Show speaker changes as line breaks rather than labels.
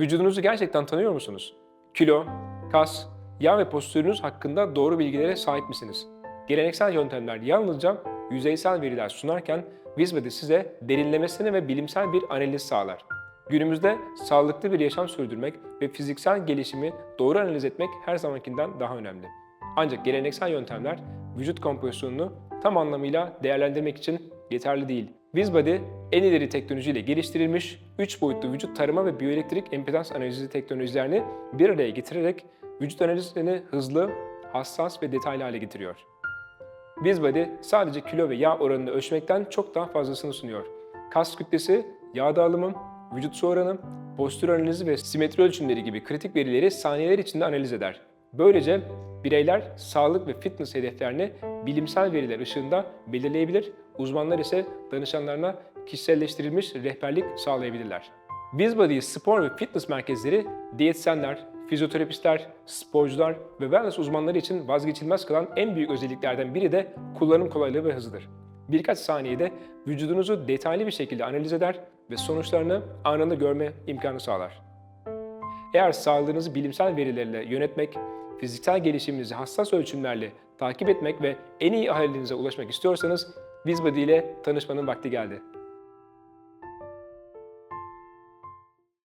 Vücudunuzu gerçekten tanıyor musunuz? Kilo, kas, yağ ve postürünüz hakkında doğru bilgilere sahip misiniz? Geleneksel yöntemler yalnızca yüzeysel veriler sunarken Vizbody size derinlemesine ve bilimsel bir analiz sağlar. Günümüzde sağlıklı bir yaşam sürdürmek ve fiziksel gelişimi doğru analiz etmek her zamankinden daha önemli. Ancak geleneksel yöntemler vücut kompozisyonunu tam anlamıyla değerlendirmek için yeterli değil. Vizbody en ileri teknolojiyle geliştirilmiş 3 boyutlu vücut tarama ve biyoelektrik impedans analizi teknolojilerini bir araya getirerek vücut analizlerini hızlı, hassas ve detaylı hale getiriyor. Bizbody sadece kilo ve yağ oranını ölçmekten çok daha fazlasını sunuyor. Kas kütlesi, yağ dağılımı, vücut su oranı, postür analizi ve simetri ölçümleri gibi kritik verileri saniyeler içinde analiz eder. Böylece bireyler sağlık ve fitness hedeflerini bilimsel veriler ışığında belirleyebilir, uzmanlar ise danışanlarına kişiselleştirilmiş rehberlik sağlayabilirler. Bizbody spor ve fitness merkezleri diyetisyenler, fizyoterapistler, sporcular ve wellness uzmanları için vazgeçilmez kılan en büyük özelliklerden biri de kullanım kolaylığı ve hızıdır. Birkaç saniyede vücudunuzu detaylı bir şekilde analiz eder ve sonuçlarını anında görme imkanı sağlar. Eğer sağlığınızı bilimsel verilerle yönetmek, fiziksel gelişiminizi hassas ölçümlerle takip etmek ve en iyi halinize ulaşmak istiyorsanız Bizbody ile tanışmanın vakti geldi.